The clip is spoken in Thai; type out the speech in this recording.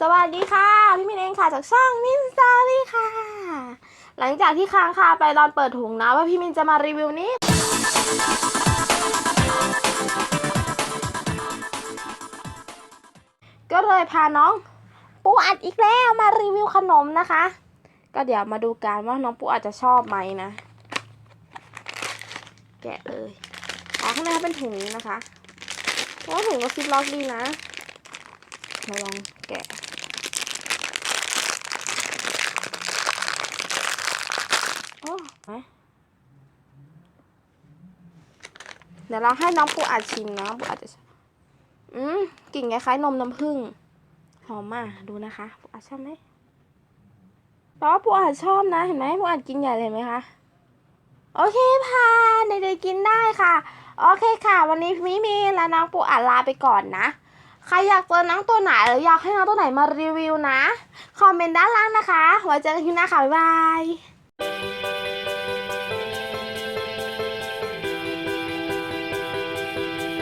สวัสดีค่ะ พี่มินเองค่ะจากช่องมินซารี่ค่ะ หลังจากที่ค้างคาไปตอนเปิดถุงนะว่าพี่มินจะมารีวิวนี้ ก็เลยพาน้องปูอัดอีกแล้วมารีวิวขนมนะคะ ก็เดี๋ยวมาดูกันว่าน้องปูอัดจะชอบไหมนะ แกะเลยอ๋อข้างในเป็นถุงนี้นะคะเพราะว่าถุงก็ซิปล็อกดีนะมาลองแกะ อ้ไหมเดี๋ยวเราให้น้องปูอัดชิมนะปูอัดจะ อืมกลิ่นคล้ายๆนมน้ำผึ้งหอมมากดูนะคะปูอัดชอบไหมแปลว่าปูอัดชอบนะเห็นไหมปูอัดกินใหญ่เลยไหมคะโอเคผ่านเด็กๆกินได้ค่ะ โอเคค่ะ วันนี้มิมีและน้องปูอัดลาไปก่อนนะใครอยากเจอน้องตัวไหนหรืออยากให้น้องตัวไหนมารีวิวนะ คอมเมนต์ด้านล่างนะคะ ไว้เจอกันคลิปหน้าค่ะ บ๊ายบาย